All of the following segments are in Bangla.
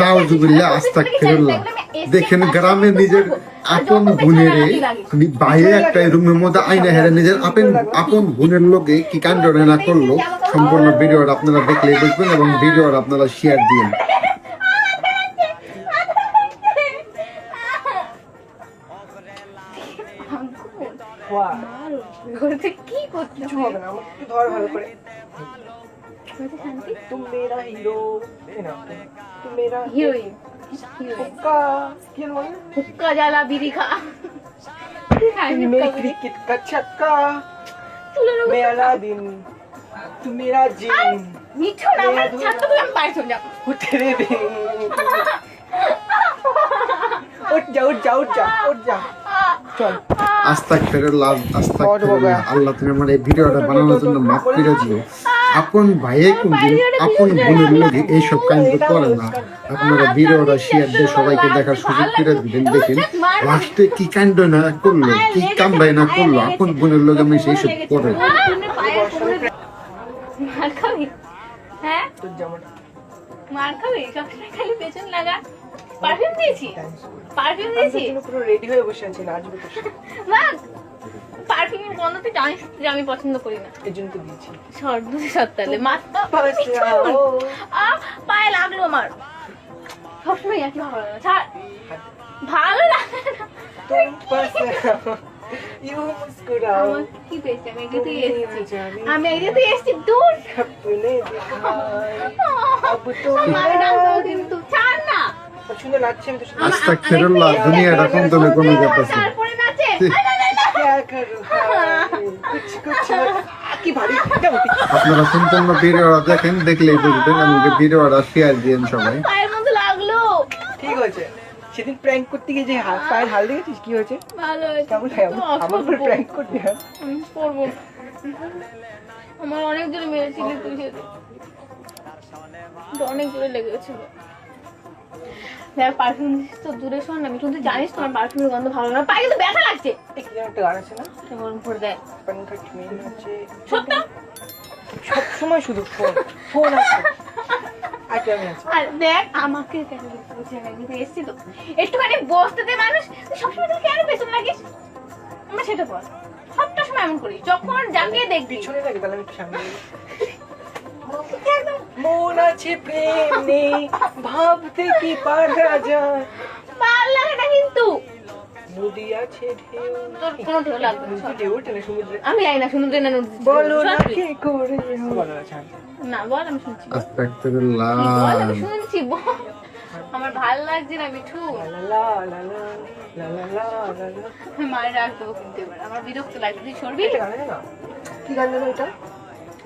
নাউজুবিল্লাহ, আস্তাগফিরুল্লাহ। দেখেন গ্রামে নিজের আপন বোনেরে বাইরে একটা রুমের মধ্যে আইনা হেরে নিজের আপন আপন বোনের লোকে কি কাণ্ড না করল? সম্পূর্ণ ভিডিওটা আপনারা দেখলে বুঝবেন এবং ভিডিওটা আপনারা শেয়ার দিন কি করতে হবে না আমাকে ধর ভালো করে। तुम मेरा हीरो यू नो तुम मेरा हीरोइन हुक्का यू नो हुक्का जाला बीड़ी का मेरी क्रिकेट का छक्का मैं अलादीन तुम मेरा जीन মিঠু না আমার ছাত্র বলে আমি বাইরে চলে যাবো উঠে রে উঠ যা উঠ যা উঠ যা উঠ যা চল আস্তাক ফেরত লাভ আস্তাক আল্লাহ তুমি আমার এই ভিডিওটা বানানোর জন্য মাফ করে দিও আপন ভাইয়ে কিন্তু আপন বোনের লোকে এইসব কাণ্ড করে না। আপনারা ভিডিওটা শেয়ার দিয়ে সবাইকে দেখার সুযোগ করে দিবেন দেখেন। লাস্টে কি কাণ্ড না করল? কি কামড়াই না করল? আপন বোনের লোক আমি সেই সব করে মার খাবি? সবসময় খালি পেছন লাগা। পারফিউম দিয়েছি? পারফিউম দিয়েছি? পুরো রেডি হয়ে বসে আছি মা পারফিউমের গন্ধ তুই জানিস যে আমি পছন্দ করি না। এর জন্য তো দিয়েছি। সত্তালে মাত্রা আ পায়ে লাগল আমার। সবসময় একই ভালো লাগে কিন্তু না। আমি এরকম তো কোনো না আপনারা শুনতেন না ভিডিওটা দেখেন দেখলে বুঝবেন আমাকে ভিডিওটা শেয়ার দিয়েন সবাই। পায়ের মধ্যে ঠিক আছে সেদিন প্র্যাঙ্ক করতে গিয়ে যে পায়ের হাল দেখেছিস? কি হয়েছে? ভালো হয়েছে। আমার উপর প্র্যাঙ্ক করতে আমি পড়ব আমার অনেক জোরে মেরেছিলি তুই সেদিন। অনেক জোরে লেগেছিল। দেখ পারফিউম তো দূরে শোন না তুই তো জানিস তোমার পারফিউমের গন্ধ ভালো না? পায়ে কিন্তু ব্যথা লাগছে। কি একটা গান আছে না? কেমন করে দেয়। পানকাট মেন হচ্ছে সত্য? সব সময় শুধু ফোন ফোন আছে আর কি আমি আছে। আর দেখ আমাকে কেন বুঝে না? কিন্তু এসছি তো। একটুখানি বসতে দে মানুষ সবসময় তুই কেন পেছন লাগিস আমরা সেটা বল। সবটা সময় এমন করি যখন যাকে দেখবি। পিছনে লাগে তাহলে একটু সামনে একদম মন আছে প্রেম নেই ভাবতে কি পারা যায়? ভালো লাগে না কিন্তু। আচ্ছা, আচ্ছা। আমার ভালো লাগছে না মিঠু। মায়ের রাখব আমার বিরক্ত লাগছে তুই সরবি?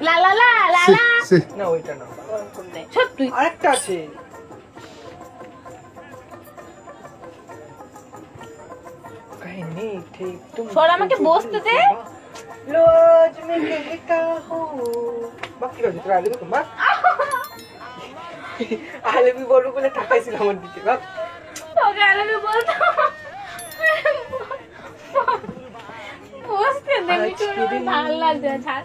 লা লা লা লা লা। না ওইটা না। ছোট তুই। আরেকটা আছে। কাহিনী ঠিক। তুমি সর আমাকে বসতে দে। লোজ মে। লেখা হো বাকি রয়েছে তোর আলবি তোমার আলবি বড় বলে তাকাইছিল আমার দিকে বাপ তোকে আলবি বলতো বসতে দে মিঠু ভালো লাগছে ছাড়।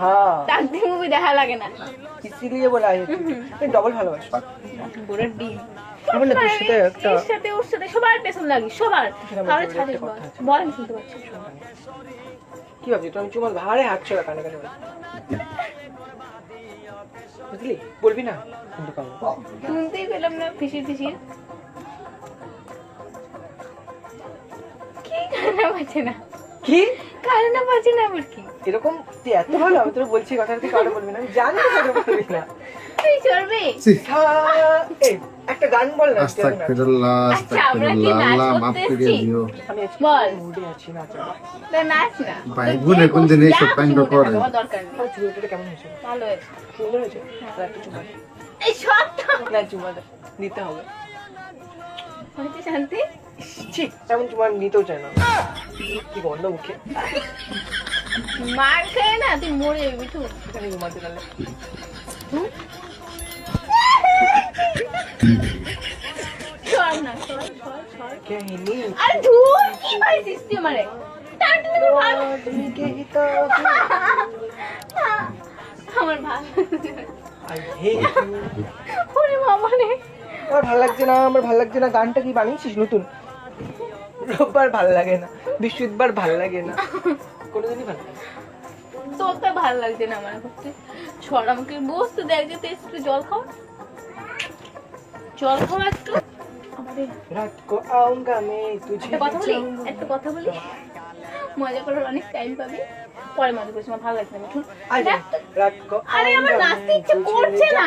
হ্যাঁ। শান্তি লাগে না। ইসিলিয়ে সাথে ওর সাথে সবার পেছন লাগি কি ভাবছি? তুমি চুমাল ভারে হাত ছড়া কানে কানে বুঝলি? বলবি না? কিন্তু শুনতেই পেলাম না ফিসির ফিসির। কি কান্না বাজে না? কি? কারণে পাচ্ছে না আবার কি? এরকম তুই এত ভালো আমি তোর বলছি কথা তুই কারও বলবি না আমি জানি তুই কারও বলবি না। তুই চলবে সি, হা- এই, একটা গান বল না তুই আস্তাক এখন নাচ। ফেরুল্লাহ আচ্ছা, আস্তাক আমরা কি ফেরুল্লাহ নাচ আল্লাহ করতে করে দিও। বল। মুডে আছি না তা নাচ না। ভাই, গুনে কোন দিন এইসব কাণ্ড করে? দরকার নেই। আমার কেমন হয়েছে? ভালো হয়েছে। সুন্দর হয়েছে? আর একটা চুমা এই সব না চুমা নিতে হবে। হয়েছে শান্তি? ছি এমন চুমা নিতেও চায় না। কি গন্ধ মুখে? মার খেয়ে না তুই মরে যাবি মিঠু এখানে ঘুমাতে গেলে। আমার ভালো লাগছে না আমার ভালো লাগছে না। গানটা কি বানিয়েছিস নতুন? রোববার ভালো লাগে না। বৃহস্পতিবার ভালো লাগে না। কোনোদিনই লাগে তোরটা লাগছে না আমার করতে বসতে যে একটু জল খাও। জল খাও একটু। রাত কো আউঙ্গা মে তুঝে কথা বলি? একটা কথা বলি? মজা করার অনেক টাইম পাবে। পরে মজা করছি আমার ভালো লাগছে না রাত কো আরে আমার করছে না।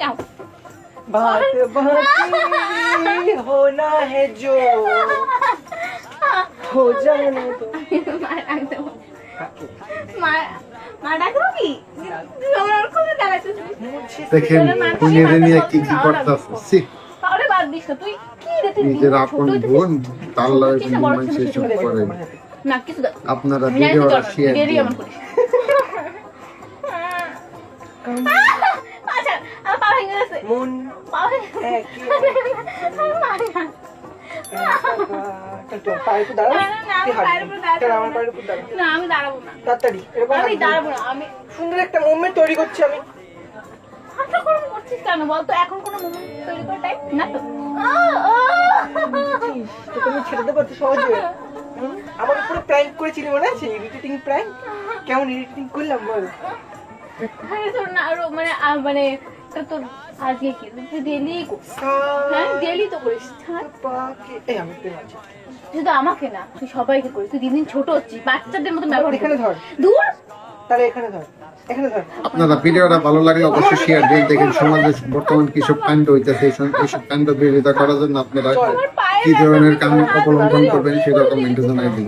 জানিস তো? रात बाकी যাও। बात बाकी होना है जो हो जाने दो মা ডাকতে হবে। মা মা ডাকবো কি তুই আমার কোনো দেখাচ্ছিস না। मुझसे দেখেন কুনিরে নিয়ে কি কি করতেছে তাহলে বাদ দিস না তুই কি রে তুই নিজের ছোট আপন হইতেছিস? বোন তার লাগে ছোট হচ্ছিস না, বড় মানুষ হচ্ছিস এসব না, ছোট করে না কিছু দেখ আপনারা আমি জানি তুই ভিডিওটা চল, শেয়ার মন আমার আমার সুন্দর একটা মুভমেন্ট তৈরি না তো আহ, আহ। তোকে আমি ছেড়ে দেবো সহজে হুম? পুরো প্র্যাঙ্ক করেছিলি মনে আছে ইরিটেটিং প্র্যাঙ্ক কেমন ইরিটেটিং করলাম বল মানে মানে তা তোর আজকে কি? তুই ডেলি হ্যাঁ ডেলি তো করিস। শুধু আমাকে না তুই সবাইকে করিস। তুই দিন দিন ছোট হচ্ছিস বাচ্চাদের মতো ব্যবহার এখানে ধর। দূর। তাহলে এখানে ধর। আপনারা ভিডিওটা ভালো লাগলে অবশ্যই শেয়ার দিন দেখেন। সমাজে বর্তমান কিসব কাণ্ড হইতেছে এইসব- কাণ্ড বিরোধিতা করার জন্য আপনারা কি ধরনের কাম অবলম্বন করবেন সেটা কমেন্টে জানাই দিবেন।